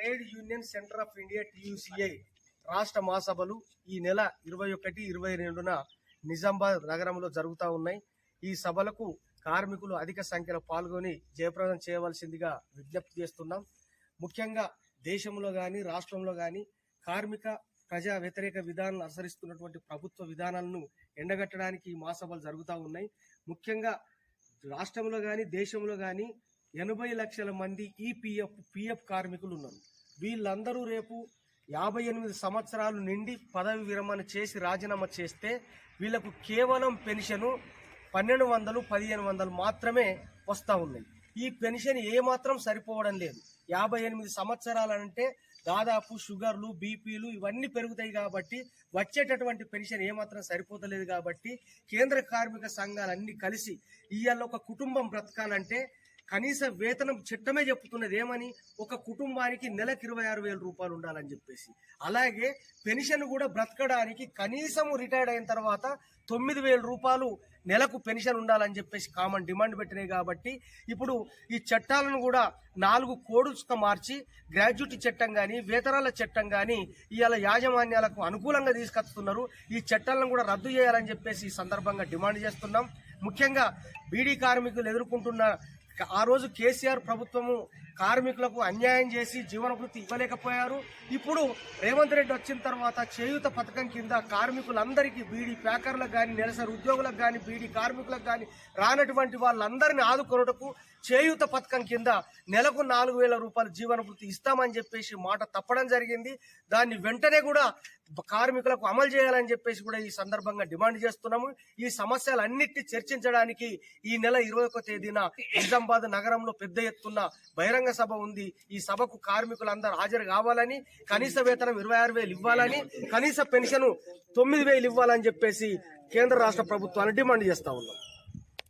Trade union centre of India TUCI రాష్ట్ర మహాసభలు ఈ నెల ఇరవై ఒకటి ఇరవై రెండున నిజామాబాద్ నగరంలో జరుగుతూ ఉన్నాయి. ఈ సభలకు కార్మికులు అధిక సంఖ్యలో పాల్గొని జయప్రదం చేయవలసిందిగా విజ్ఞప్తి చేస్తున్నాం. ముఖ్యంగా దేశంలో కానీ రాష్ట్రంలో కానీ కార్మిక ప్రజా వ్యతిరేక విధానాలను అనుసరిస్తున్నటువంటి ప్రభుత్వ విధానాలను ఎండగట్టడానికి ఈ మహాసభలు జరుగుతూ ఉన్నాయి. ముఖ్యంగా రాష్ట్రంలో కానీ దేశంలో కానీ ఎనభై లక్షల మంది ఈపీఎఫ్ పిఎఫ్ కార్మికులు ఉన్నారు. వీళ్ళందరూ రేపు యాభై ఎనిమిది సంవత్సరాలు నిండి పదవి విరమణ చేసి రాజీనామా చేస్తే వీళ్ళకు కేవలం పెన్షను పన్నెండు వందలు పదిహేను వందలు మాత్రమే వస్తూ ఉన్నాయి. ఈ పెన్షన్ ఏమాత్రం సరిపోవడం లేదు. యాభై ఎనిమిది సంవత్సరాలు అంటే దాదాపు షుగర్లు బీపీలు ఇవన్నీ పెరుగుతాయి కాబట్టి వచ్చేటటువంటి పెన్షన్ ఏమాత్రం సరిపోతలేదు కాబట్టి కేంద్ర కార్మిక సంఘాలన్నీ కలిసి ఇవాళ ఒక కుటుంబం బ్రతకాలంటే కనీస వేతనం చట్టమే చెప్తున్నది ఏమని? ఒక కుటుంబానికి నెలకు ఇరవై ఆరు వేల రూపాయలు ఉండాలని చెప్పేసి. అలాగే పెన్షన్ కూడా బ్రతకడానికి కనీసం రిటైర్డ్ అయిన తర్వాత తొమ్మిది వేల రూపాయలు నెలకు పెన్షన్ ఉండాలని చెప్పేసి కామన్ డిమాండ్ పెట్టినాయి కాబట్టి ఇప్పుడు ఈ చట్టాలను కూడా నాలుగు కోడ్స్గా మార్చి గ్రాడ్యుటీ చట్టం కానీ వేతనాల చట్టం కానీ ఇవాళ యాజమాన్యాలకు అనుకూలంగా తీసుకొస్తున్నారు. ఈ చట్టాలను కూడా రద్దు చేయాలని చెప్పేసి ఈ సందర్భంగా డిమాండ్ చేస్తున్నాం. ముఖ్యంగా బీడీ కార్మికులు ఎదుర్కొంటున్న ఆ రోజు కేసీఆర్ ప్రభుత్వము కార్మికులకు అన్యాయం చేసి జీవనభృతి ఇవ్వలేకపోయారు. ఇప్పుడు రేవంత్ రెడ్డి వచ్చిన తర్వాత చేయూత పథకం కింద కార్మికులందరికీ బీడీ ప్యాకర్లకు కానీ నెలసరి ఉద్యోగులకు కానీ బీడీ కార్మికులకు కానీ రానటువంటి వాళ్ళందరినీ ఆదుకొనుటకు చేయూత పథకం కింద నెలకు నాలుగు వేల రూపాయలు జీవనభృతి ఇస్తామని చెప్పేసి మాట తప్పడం జరిగింది. దాన్ని వెంటనే కూడా కార్మికులకు అమలు చేయాలని చెప్పేసి కూడా ఈ సందర్భంగా డిమాండ్ చేస్తున్నాము. ఈ సమస్యలన్నిటి చర్చించడానికి ఈ నెల ఇరవై ఒక తేదీన నిజామాబాద్ నగరంలో పెద్ద ఎత్తున బహిరంగ సభ ఉంది. ఈ సభకు కార్మికులందరూ హాజరు కావాలని కనీస వేతనం ఇరవై ఆరు వేలు ఇవ్వాలని కనీస పెన్షన్ తొమ్మిది వేలు ఇవ్వాలని చెప్పేసి కేంద్ర రాష్ట్ర ప్రభుత్వాన్ని డిమాండ్ చేస్తా ఉన్నాం.